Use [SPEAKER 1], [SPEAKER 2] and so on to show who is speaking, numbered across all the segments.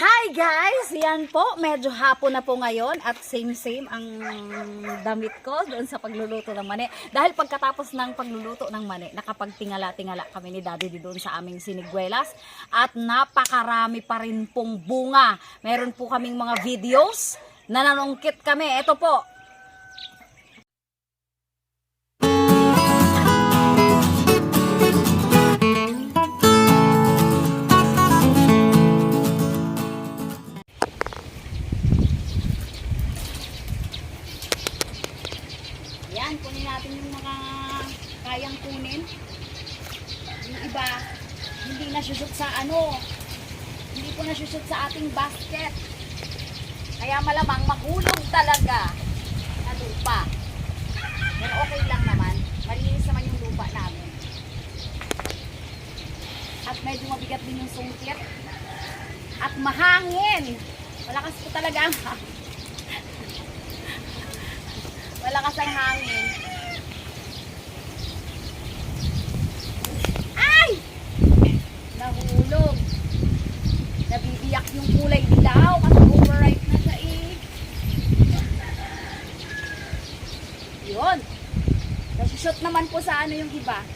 [SPEAKER 1] Hi guys! Yan po, medyo hapon na po ngayon at same-same ang damit ko doon sa pagluluto ng mani. Dahil pagkatapos ng pagluluto ng mani, nakapagtingala-tingala kami ni Daddy doon sa aming siniguelas at napakarami pa rin pong bunga. Meron po kaming mga videos na nanungkit kami. Ito po, hindi na susot sa ano, hindi po na susot sa ating basket. Kaya malamang mahulog talaga na lupa. Pero okay lang naman, malinis naman yung lupa namin. At medyo mabigat din yung sungkit. At mahangin. Malakas po talaga ang. Malakas ang hangin. Ay! Nahulog. Nabibiyak yung kulay dilaw kasi overripe na siya eh. Yun. Nasusot naman po sa ano yung iba.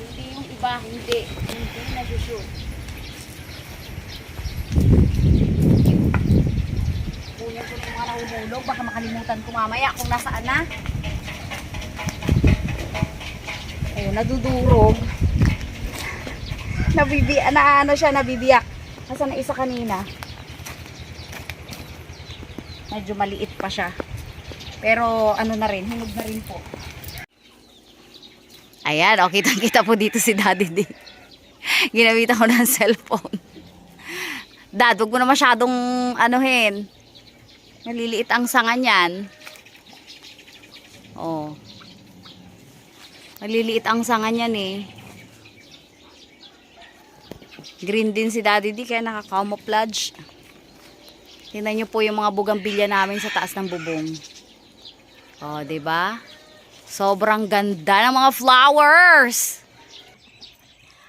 [SPEAKER 1] Hindi yung iba, hindi. Hindi nasusot. Kunin ko yung mga nahuhulog. Baka makalimutan ko mamaya kung nasaan na. Oh, nadudurog. Nabibi, na ano siya, nabibiyak. Kasi na isa kanina. Medyo maliit pa siya. Pero ano na rin, hinog na rin po. Ayan, oh, kitang-kita po dito si Daddy D. Ginamitan ko ng cellphone. Dad, huwag mo na masyadong anuhin. Naliliit ang sanga niyan. Oh. Naliliit ang sanga niyan eh. Green din si Daddy D kaya naka-camouflage. Tingnan niyo po yung mga bugambilya namin sa taas ng bubong. Oh, 'di ba? Sobrang ganda ng mga flowers.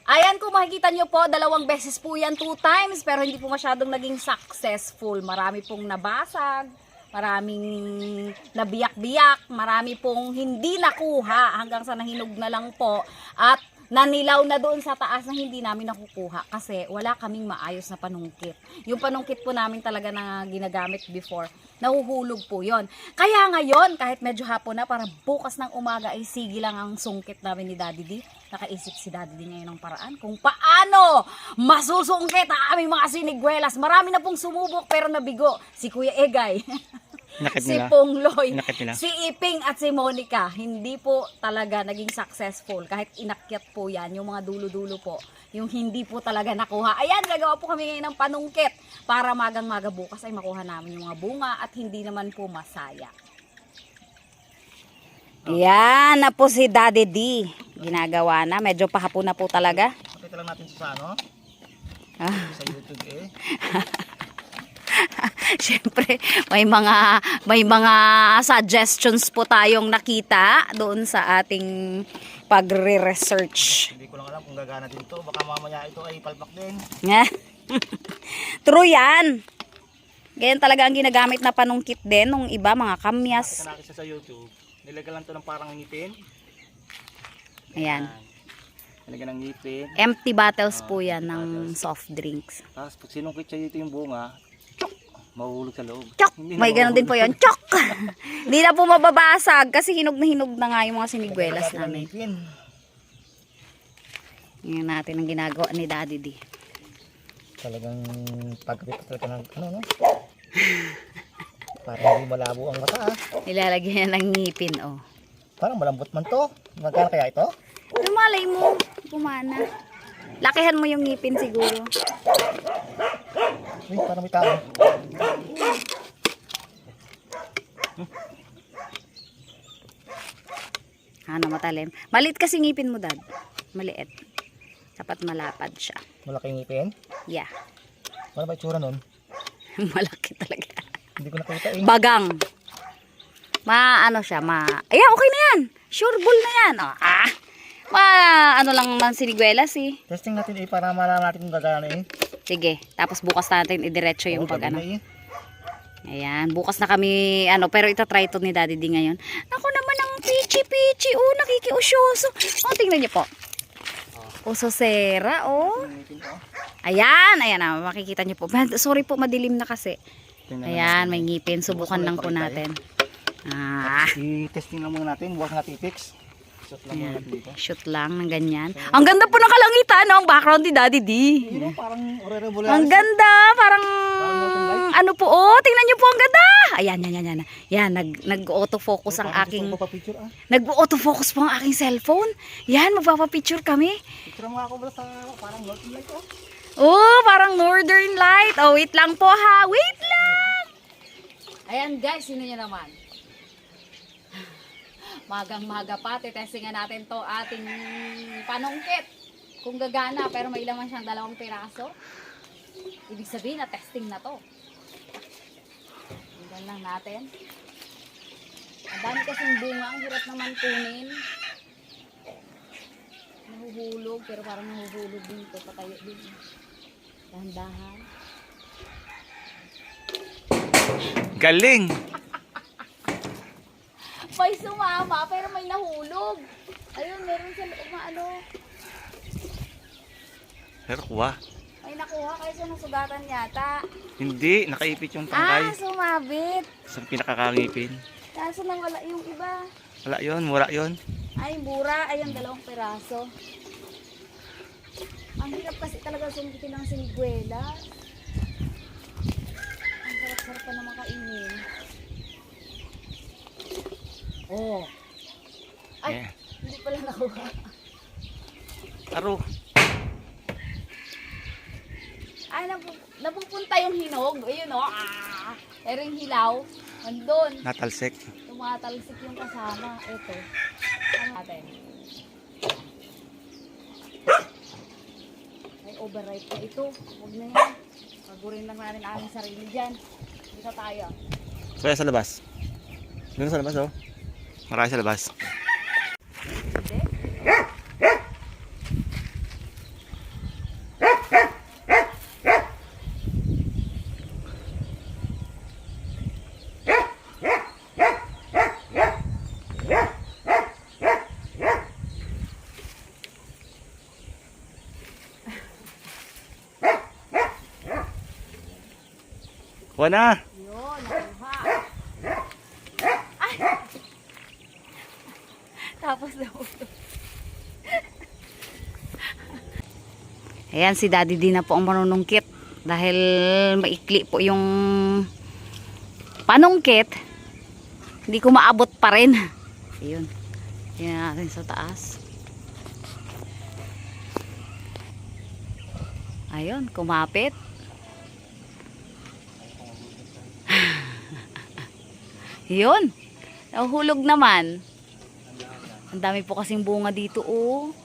[SPEAKER 1] Ayan, kung makikita nyo po, dalawang beses po yan, two times, pero hindi po masyadong naging successful. Marami pong nabasag, maraming nabiyak-biyak, marami pong hindi nakuha hanggang sa nahinog na lang po. At nanilaw na doon sa taas na hindi namin nakukuha kasi wala kaming maayos na panungkit. Yung panungkit po namin talaga na ginagamit before, nahuhulog po yon. Kaya ngayon, kahit medyo hapon na, para bukas ng umaga ay sige lang ang sungkit namin ni Daddy D. Nakaisip si Daddy D ngayon ng paraan kung paano masusungkit ang aming mga siniguelas. Marami na pong sumubok pero nabigo. Si Kuya Egay.
[SPEAKER 2] Nakit
[SPEAKER 1] si
[SPEAKER 2] nila.
[SPEAKER 1] Pongloy,
[SPEAKER 2] Inakit nila.
[SPEAKER 1] si Iping at si Monica, hindi po talaga naging successful. Kahit inakyat po yan, yung mga dulo-dulo po, yung hindi po talaga nakuha. Ayan, gagawa po kami ngayon ng panungkit para magang-maga bukas ay makuha namin yung mga bunga at hindi naman po masaya. Yan na po si Daddy D. Ginagawa na. Medyo pahapon na po talaga.
[SPEAKER 2] Pakita lang natin sa ano,
[SPEAKER 1] Ah.
[SPEAKER 2] sa YouTube eh.
[SPEAKER 1] Siyempre, may mga may mga suggestions po tayong nakita doon sa ating pagre-research.
[SPEAKER 2] Hindi ko lang alam kung gagana din to. Baka mamaya ito ay palpak din.
[SPEAKER 1] True yan. Ganyan talaga ang ginagamit na panungkit din nung iba, mga kamyas.
[SPEAKER 2] Nakita sa YouTube. Nilagyan lang to ng parang ngipin.
[SPEAKER 1] Ayan.
[SPEAKER 2] Nilagyan ng ngipin.
[SPEAKER 1] Empty bottles po yan ng soft drinks.
[SPEAKER 2] Tapos pag sinungkit siya dito yung bunga, chok! Mahuhulog sa loob.
[SPEAKER 1] Chok!
[SPEAKER 2] Hindi
[SPEAKER 1] May ganun din po yun. Chok! Hindi na po mababasag kasi hinog na hinog na nga yung mga
[SPEAKER 2] ng
[SPEAKER 1] namin. Ngayon natin ang ginagawa ni Daddy D.
[SPEAKER 2] Talagang pagkabit talaga ng ano no? Para hindi malabo ang mata ah.
[SPEAKER 1] Nilalagyan niya ng ngipin, oh.
[SPEAKER 2] Parang malambot man to. Magkano kaya ito?
[SPEAKER 1] Lumalay mo, pumana. Lakihan mo yung ngipin siguro.
[SPEAKER 2] Uy, parang may tao.
[SPEAKER 1] Ano, matalim. Maliit kasi ngipin mo, dad. Maliit. Dapat malapad siya.
[SPEAKER 2] Malaking ngipin.
[SPEAKER 1] Yeah.
[SPEAKER 2] Ano ba itsura nun?
[SPEAKER 1] Malaki talaga.
[SPEAKER 2] Hindi ko nakita eh.
[SPEAKER 1] Bagang. Ma, ano siya, ma... Ayan, okay na yan. Sure bull na yan. Oh, ah. Ma, ano lang ng siniguelas eh.
[SPEAKER 2] Testing natin eh, para malaman natin kung gagana eh.
[SPEAKER 1] Sige, tapos bukas natin idiretso yung
[SPEAKER 2] Oo,
[SPEAKER 1] pag ano.
[SPEAKER 2] eh.
[SPEAKER 1] Ayan, bukas na kami, ano, pero itatry to ni Daddy D ngayon. Ako naman ang pichi-pichi, oh, nakikiusyoso. Oh, tingnan niyo po. Usosera, oh.
[SPEAKER 2] Ko.
[SPEAKER 1] Ayan, ayan na, makikita niyo po. Man, Sorry po, madilim na kasi.
[SPEAKER 2] Tingnan
[SPEAKER 1] Ayan,
[SPEAKER 2] natin.
[SPEAKER 1] may ngipin. Subukan lang po natin. Ah,
[SPEAKER 2] I-testing lang muna natin, bukas natin i-fix. Shot lang
[SPEAKER 1] ayan.
[SPEAKER 2] dito.
[SPEAKER 1] Shoot lang ng ganyan. Ang ganda po ng kalangitan, no? Ang background ni Daddy D.
[SPEAKER 2] Yun, parang Aurora
[SPEAKER 1] Ang ganda, parang ano po, oh, tingnan niyo po ang ganda. Ayan, yan, yan, yan. Yan, nag, nag-autofocus ang aking,
[SPEAKER 2] ah.
[SPEAKER 1] nag-autofocus po ang aking cellphone. Yan, magpapapicture kami.
[SPEAKER 2] Picture mo ako ba sa parang northern light oh.
[SPEAKER 1] Oh, parang northern light. Oh, wait lang po ha. Wait lang. Ayan guys, sino niya naman? Magang maga pa, titestingan natin to ating panungkit. Kung gagana, pero may laman siyang dalawang piraso. Ibig sabihin na testing na to. Tingnan lang natin. Ang dami kasing bunga, ang hirap naman kunin. Nahuhulog, pero parang nahuhulog din to. Patayo din. Dahan-dahan.
[SPEAKER 3] Galing!
[SPEAKER 1] May sumama, pero may nahulog. Ayun, meron sa loob na ano.
[SPEAKER 3] Pero kuha.
[SPEAKER 1] May nakuha kayo sa nasugatan yata.
[SPEAKER 3] Hindi, nakaipit yung
[SPEAKER 1] Ah,
[SPEAKER 3] tangkay.
[SPEAKER 1] sumabit.
[SPEAKER 3] Sa pinakakangipin.
[SPEAKER 1] Kaso nang wala yung iba.
[SPEAKER 3] Wala yun, mura yun.
[SPEAKER 1] Ay, mura. Ayun, dalawang peraso. Ang hirap kasi talaga sumbitin ng siniguela. Ang sarap-sarap pa naman kainin. Oh. Ay,
[SPEAKER 3] Yeah.
[SPEAKER 1] hindi pala nakuha.
[SPEAKER 3] Aro.
[SPEAKER 1] Ay, napu- napupunta yung hinog. Ayun o. Ah, pero yung hilaw, andun.
[SPEAKER 3] Natalsik.
[SPEAKER 1] Tumatalsik yung kasama. Ito. Ano natin? Ay, overripe na ito. Huwag na yan. Pagurin lang natin ang aming sarili dyan. Dito tayo.
[SPEAKER 3] Kaya sa labas. Doon sa labas oh. Marami sa labas. Kuha na!
[SPEAKER 1] Yun, nakuha. Ay! Tapos na Ayan, si Daddy din na po ang manunungkit. Dahil maikli po yung panungkit, hindi ko maabot pa rin. Ayun. Tingnan natin sa taas. Ayun, kumapit. Yun. Nahuhulog naman. Ang dami po kasing bunga dito, oh.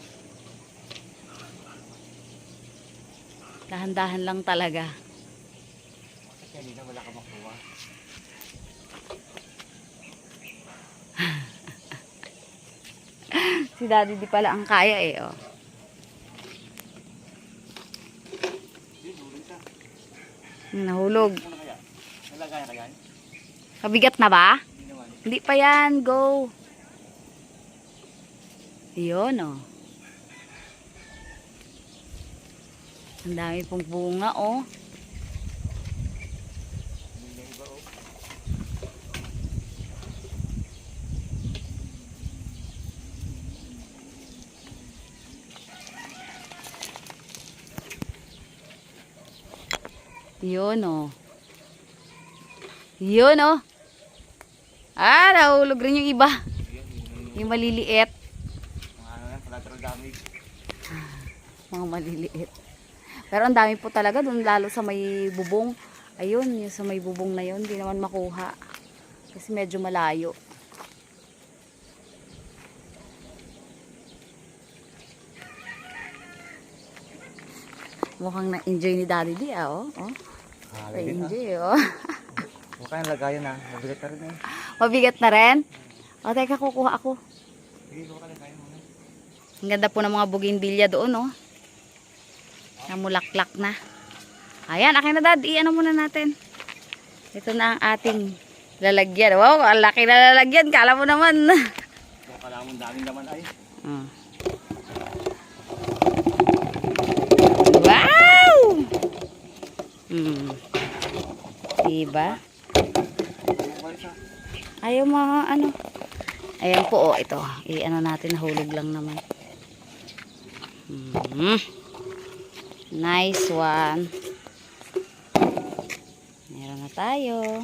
[SPEAKER 1] Dahan-dahan lang talaga.
[SPEAKER 2] Hindi na wala ka makuha.
[SPEAKER 1] Si daddy di pala ang kaya eh, oh. Nahulog.
[SPEAKER 2] Ka yan?
[SPEAKER 1] Kabigat na ba?
[SPEAKER 2] Hindi
[SPEAKER 1] pa yan. Go. Yun, oh. Ang dami pong bunga, oh. Yun, oh. Yun, oh. Ah, nahulog rin yung iba. Yung maliliit.
[SPEAKER 2] Mga ano collateral damage.
[SPEAKER 1] Mga maliliit. Pero ang dami po talaga doon lalo sa may bubong. Ayun, yung sa may bubong na yun, hindi naman makuha. Kasi medyo malayo. Mukhang na-enjoy ni Daddy D, ah, oh. oh.
[SPEAKER 2] Ah.
[SPEAKER 1] Na-enjoy, oh.
[SPEAKER 2] Kayong lagayan na. Mabigat na rin eh.
[SPEAKER 1] Mabigat na rin. O, teka, kukuha ako.
[SPEAKER 2] Sige, ka lagayan muna.
[SPEAKER 1] Ang ganda po ng mga bougainvillea doon, oh. Namulaklak na. Ayan, akin na dad. I-ano muna natin. Ito na ang ating lalagyan. Wow, ang laki na lalagyan. Kala mo naman.
[SPEAKER 3] Kailangan mong daming laman ay.
[SPEAKER 1] Mm. Wow! Mm. Diba? Ayaw mga ano. Ayan po, oh, ito. I-ano natin, nahulog lang naman. Mm. Nice one. Meron na tayo.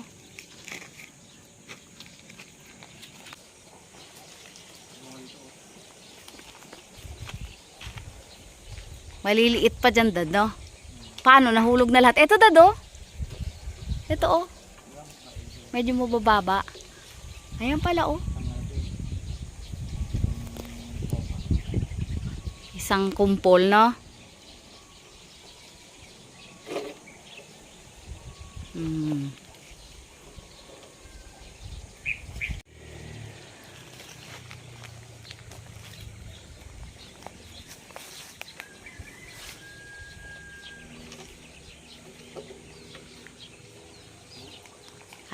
[SPEAKER 1] Maliliit pa dyan, dad, no? Paano? Nahulog na lahat. Ito, dad, oh. Ito, oh. Medyo mabababa. Ayan pala, oh. Isang kumpol, no?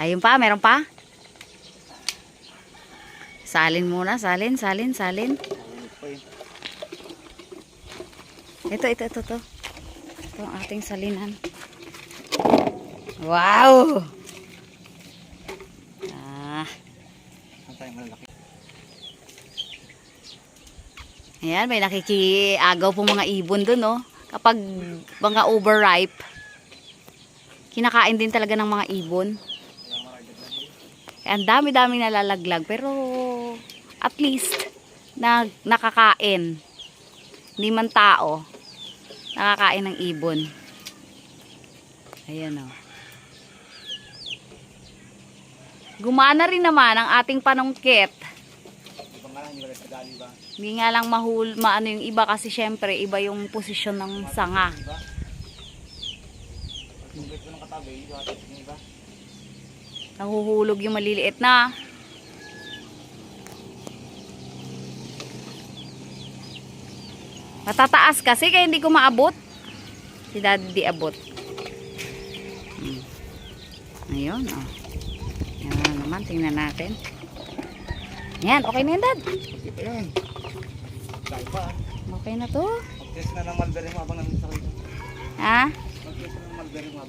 [SPEAKER 1] Ayun pa, meron pa? Salin muna, salin, salin, salin. Ito, ito, ito, ito. Ito ang ating salinan. Wow! Ah, ayan, may nakikiagaw po mga ibon dun, no? Kapag mga overripe, kinakain din talaga ng mga ibon. Kaya ang dami-dami nalalaglag, pero at least, na, nakakain. Hindi man tao, nakakain ng ibon. Ayan o. Gumana rin naman ang ating panungkit.
[SPEAKER 3] Iba hindi
[SPEAKER 1] nga lang mahul, maano yung iba kasi syempre iba yung posisyon ng sanga.
[SPEAKER 3] Diba? Pag ng katabi, hindi ka yung iba.
[SPEAKER 1] Nahuhulog yung maliliit na. Matataas kasi kaya hindi ko maabot. Si daddy di abot. Hmm. Ayun, oh. Yan na naman, tingnan natin. Yan, okay na yan, dad.
[SPEAKER 3] Okay
[SPEAKER 1] na to.
[SPEAKER 3] Mag-test na ng mulberry mo habang kayo.
[SPEAKER 1] Ha?
[SPEAKER 3] Mag-test na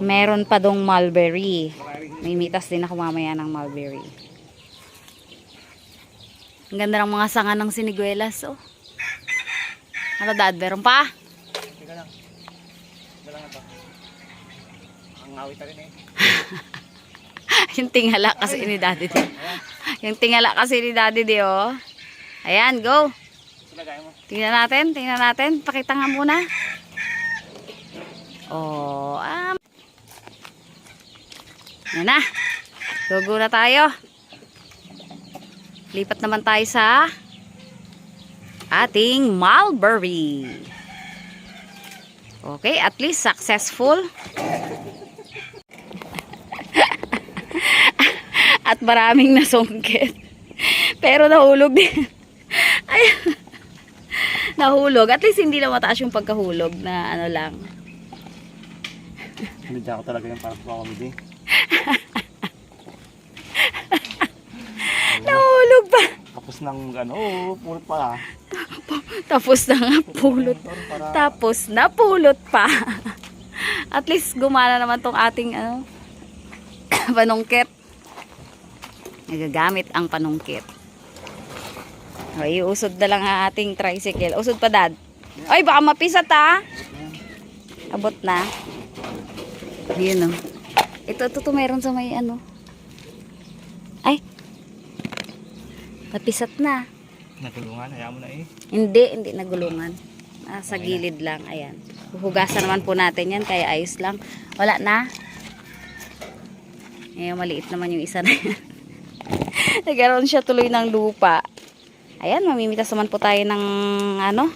[SPEAKER 1] Meron pa dong mulberry. May mitas din ako mamaya ng mulberry. Ang ganda ng mga sanga ng siniguelas, oh. Ano, dad? Meron pa?
[SPEAKER 3] Teka lang. Teka lang ito. Ang rin eh.
[SPEAKER 1] yung tingala kasi ni daddy di. Yung tingala kasi ni daddy di, oh. Ayan, go. Tingnan natin, tingnan natin. Pakita nga muna. Oh, um. Yan na. Gogo na tayo. Lipat naman tayo sa ating mulberry. Okay, at least successful. at maraming nasungkit. Pero nahulog din. Ay, nahulog. At least hindi na mataas yung pagkahulog na ano lang.
[SPEAKER 3] Hindi ako talaga yung parang sa comedy.
[SPEAKER 1] Nahulog pa.
[SPEAKER 3] Tapos ng ano, pulot pa.
[SPEAKER 1] Tapos na nga pulot.
[SPEAKER 3] Para
[SPEAKER 1] Tapos napulot pa. At least gumana naman tong ating ano, panungkit. Nagagamit ang panungkit. O, iusod na lang ang ating tricycle. Usod pa, dad. Ay, baka mapisat ha. Abot na. Yun o. Ito, ito, ito, meron sa may ano. Ay. Napisat na.
[SPEAKER 3] natulungan, hayaan mo na eh.
[SPEAKER 1] Hindi, hindi nagulungan. Nasa gilid lang, ayan. Huhugasan naman po natin yan, kaya ayos lang. Wala na. Ngayon, maliit naman yung isa na yan. Nagkaroon siya tuloy ng lupa. Ayan, mamimitas naman po tayo ng, ano,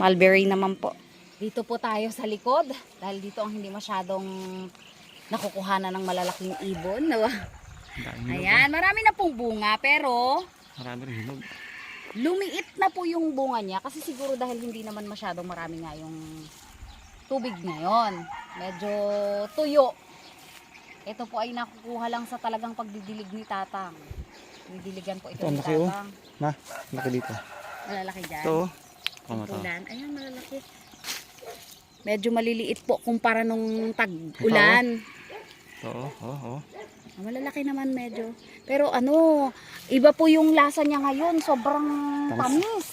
[SPEAKER 1] mulberry naman po. Dito po tayo sa likod. Dahil dito ang hindi masyadong nakukuhanan ng malalaking ibon. Ayan, marami na pong bunga, pero
[SPEAKER 3] Marami rin hinog.
[SPEAKER 1] lumiit na po yung bunga niya kasi siguro dahil hindi naman masyadong marami nga yung tubig ngayon. Medyo tuyo. Ito po ay nakukuha lang sa talagang pagdidilig ni Tatang. Didiligan po ito
[SPEAKER 3] Ito,
[SPEAKER 1] ni
[SPEAKER 3] oh.
[SPEAKER 1] Tatang.
[SPEAKER 3] Ma, laki dito.
[SPEAKER 1] Malalaki dyan.
[SPEAKER 3] Ito, oh.
[SPEAKER 1] Ayan, malalaki. Medyo maliliit po kumpara nung tag-ulan.
[SPEAKER 3] Oh, oh, oh.
[SPEAKER 1] Ah, Malalaki naman medyo. Pero ano, iba po yung lasa niya ngayon. Sobrang
[SPEAKER 3] Tamis.
[SPEAKER 1] tamis.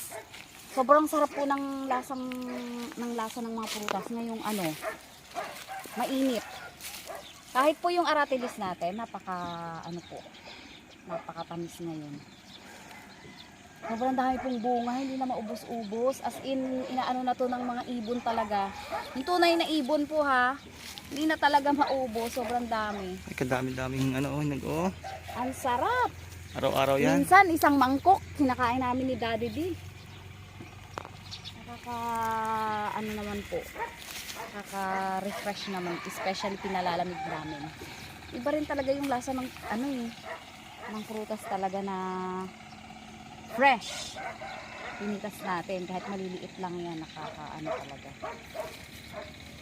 [SPEAKER 1] Sobrang sarap po ng lasang ng lasa ng mga prutas ngayong ano, mainit. Kahit po yung aratilis natin, napaka ano po, napakatamis ngayon. Sobrang dami pong bunga, hindi na maubos-ubos. As in, inaano na to ng mga ibon talaga. Yung tunay na ibon po ha, hindi na talaga maubos. Sobrang dami.
[SPEAKER 3] Ay, kadami-daming ano, oh, nag, oh.
[SPEAKER 1] Ang sarap.
[SPEAKER 3] Araw-araw yan.
[SPEAKER 1] Minsan, isang mangkok, kinakain namin ni Daddy D. Nakaka, ano naman po, nakaka-refresh naman, especially pinalalamig namin. Iba rin talaga yung lasa ng, ano eh, ng prutas talaga na fresh. Pinitas natin, kahit maliliit lang yan, nakaka-ano talaga.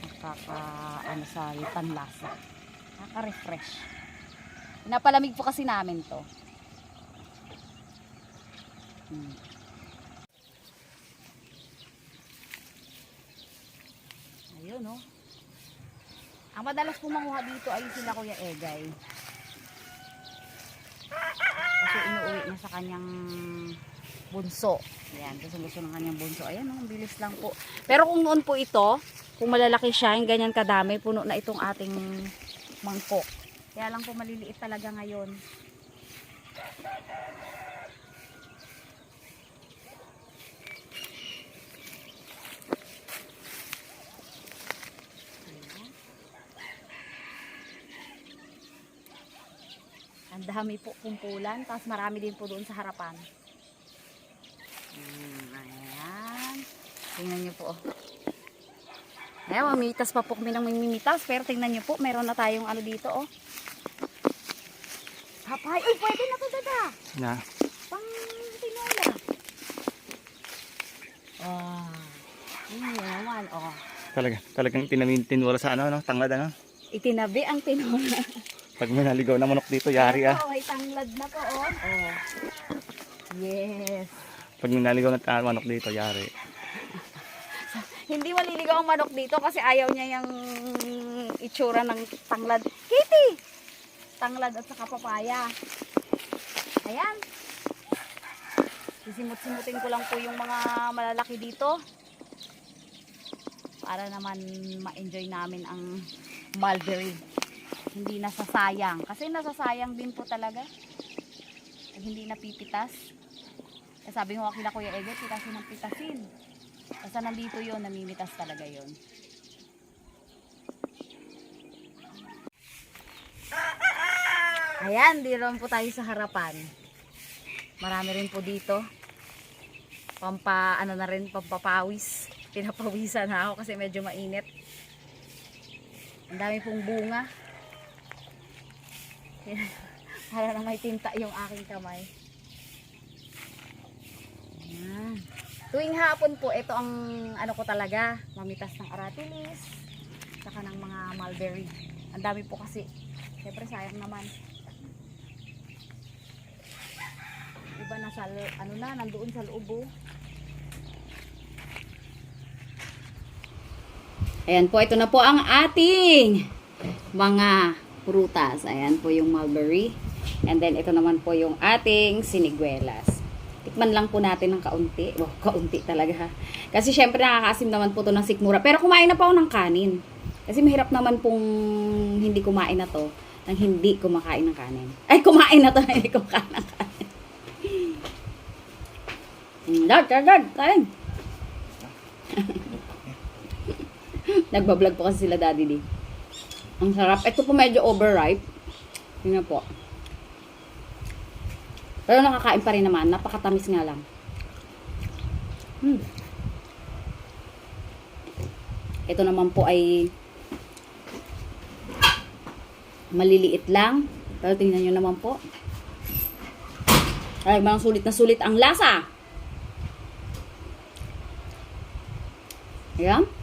[SPEAKER 1] Nakaka, ano sa panlasa. Nakaka-refresh. Pinapalamig po kasi namin to. Hmm. Ayun, no? Ang madalas pumanguha dito ay sila Kuya Egay. Kasi inuuwi niya sa kanyang bunso. Ayan, gusto gusto ng kanyang bunso. Ayan, ang bilis lang po. Pero kung noon po ito, kung malalaki siya, yung ganyan kadami, puno na itong ating mangkok. Kaya lang po maliliit talaga ngayon. Ang dami po kumpulan, tapos marami din po doon sa harapan. Hmm, ayan. Tingnan niyo po. oh. Ayan, mamitas pa po kami ng mimitas, pero tingnan niyo po, meron na tayong ano dito, oh. Hapay, uy, pwede na to, dada.
[SPEAKER 3] Na.
[SPEAKER 1] Pang tinola. Oh. Yun naman, oh.
[SPEAKER 3] Talaga, talagang tinamintin wala sa ano, no? Tanglad, ano?
[SPEAKER 1] Itinabi ang tinola.
[SPEAKER 3] Pag may naligaw na manok dito, yari ah.
[SPEAKER 1] Oh, may tanglad na po, oh. oh. Yes.
[SPEAKER 3] Pag may naligaw na ta- manok dito, yari.
[SPEAKER 1] Hindi maliligaw ang manok dito kasi ayaw niya yung itsura ng tanglad. Kitty! Tanglad at saka papaya. Ayan. Sisimut-simutin ko lang po yung mga malalaki dito. Para naman ma-enjoy namin ang mulberry. Hindi nasasayang. Kasi nasasayang din po talaga. Pag hindi napipitas. Eh, sabi ko kila Kuya Ege, pitasin ng pitasin. Basta nandito yon namimitas talaga yon. Ayan, di rin po tayo sa harapan. Marami rin po dito. Pampa, ano na rin, pampapawis. Pinapawisan na ako kasi medyo mainit. Ang dami pong bunga. Para na may tinta yung aking kamay. Ayan. Tuwing hapon po, ito ang ano ko talaga, mamitas ng aratilis, saka ng mga mulberry. Ang dami po kasi. Siyempre sayang naman. Iba na sa, ano na, nandoon sa loob oh. Ayan po, ito na po ang ating mga prutas. Ayan po yung mulberry. And then ito naman po yung ating siniguelas. Tikman lang po natin ng kaunti. Wow, kaunti talaga ha. Kasi syempre nakakasim naman po to ng sikmura. Pero kumain na pa ako ng kanin. Kasi mahirap naman pong hindi kumain na to nang hindi kumakain ng kanin. Ay, kumain na to hindi kumakain ng kanin. Dad, dad, dad, kain. Nagbablog po kasi sila daddy di. Ang sarap. Ito po medyo overripe. Yun po. Pero nakakain pa rin naman. Napakatamis nga lang. Hmm. Ito naman po ay maliliit lang. Pero tingnan nyo naman po. Ay, parang sulit na sulit ang lasa. Ayan.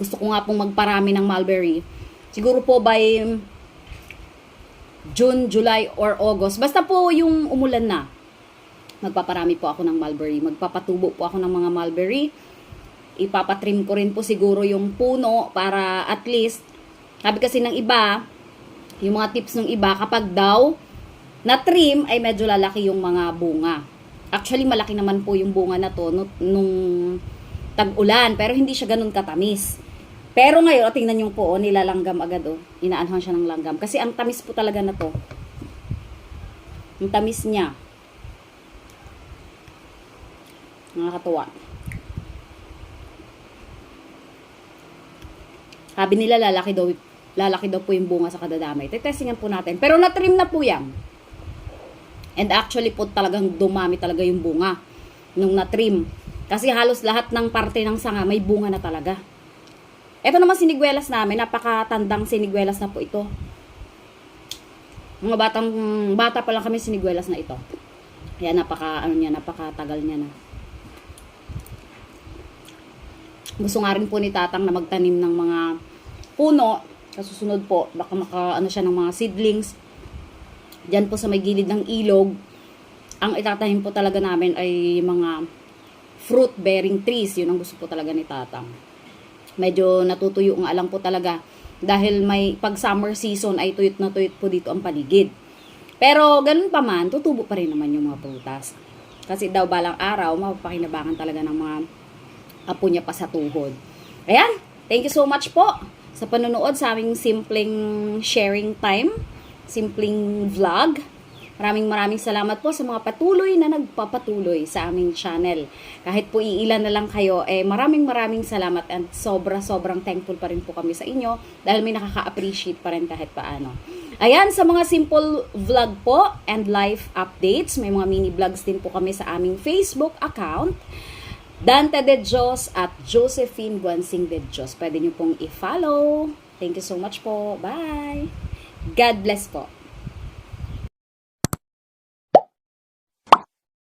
[SPEAKER 1] Gusto ko nga pong magparami ng mulberry. Siguro po by June, July, or August. Basta po yung umulan na. Magpaparami po ako ng mulberry. Magpapatubo po ako ng mga mulberry. Ipapatrim ko rin po siguro yung puno para at least, sabi kasi ng iba, yung mga tips ng iba, kapag daw na trim ay medyo lalaki yung mga bunga. Actually, malaki naman po yung bunga na to nung tag-ulan, pero hindi siya ganun katamis. Pero ngayon, o, tingnan nyo po, oh, nilalanggam agad, oh. Inaanhan siya ng langgam. Kasi ang tamis po talaga na to. Ang tamis niya. Nakakatuwa. Sabi nila lalaki daw, lalaki daw po yung bunga sa kadadamay. Tetestingan po natin. Pero na-trim na po yan. And actually po talagang dumami talaga yung bunga nung na-trim. Kasi halos lahat ng parte ng sanga may bunga na talaga. Ito naman sinigwelas namin, napakatandang sinigwelas na po ito. Mga batang bata pa lang kami sinigwelas na ito. Kaya napaka ano niya, napakatagal niya na. Gusto nga rin po ni Tatang na magtanim ng mga puno. Sa susunod po, baka maka ano siya ng mga seedlings. Diyan po sa may gilid ng ilog, ang itatanim po talaga namin ay mga fruit bearing trees. Yun ang gusto po talaga ni Tatang. Medyo natutuyo ang alam po talaga dahil may pag summer season ay tuyot na tuyot po dito ang paligid. Pero ganun pa man, tutubo pa rin naman yung mga prutas. Kasi daw balang araw, mapapakinabangan talaga ng mga apo niya pa sa tuhod. Ayan, thank you so much po sa panonood sa aming simpleng sharing time, simpleng vlog. Maraming maraming salamat po sa mga patuloy na nagpapatuloy sa aming channel. Kahit po iilan na lang kayo, eh maraming maraming salamat and sobra sobrang thankful pa rin po kami sa inyo dahil may nakaka-appreciate pa rin kahit paano. Ayan, sa mga simple vlog po and life updates, may mga mini vlogs din po kami sa aming Facebook account. Dante de Dios at Josephine Guansing de Dios. Pwede nyo pong i-follow. Thank you so much po. Bye! God bless po.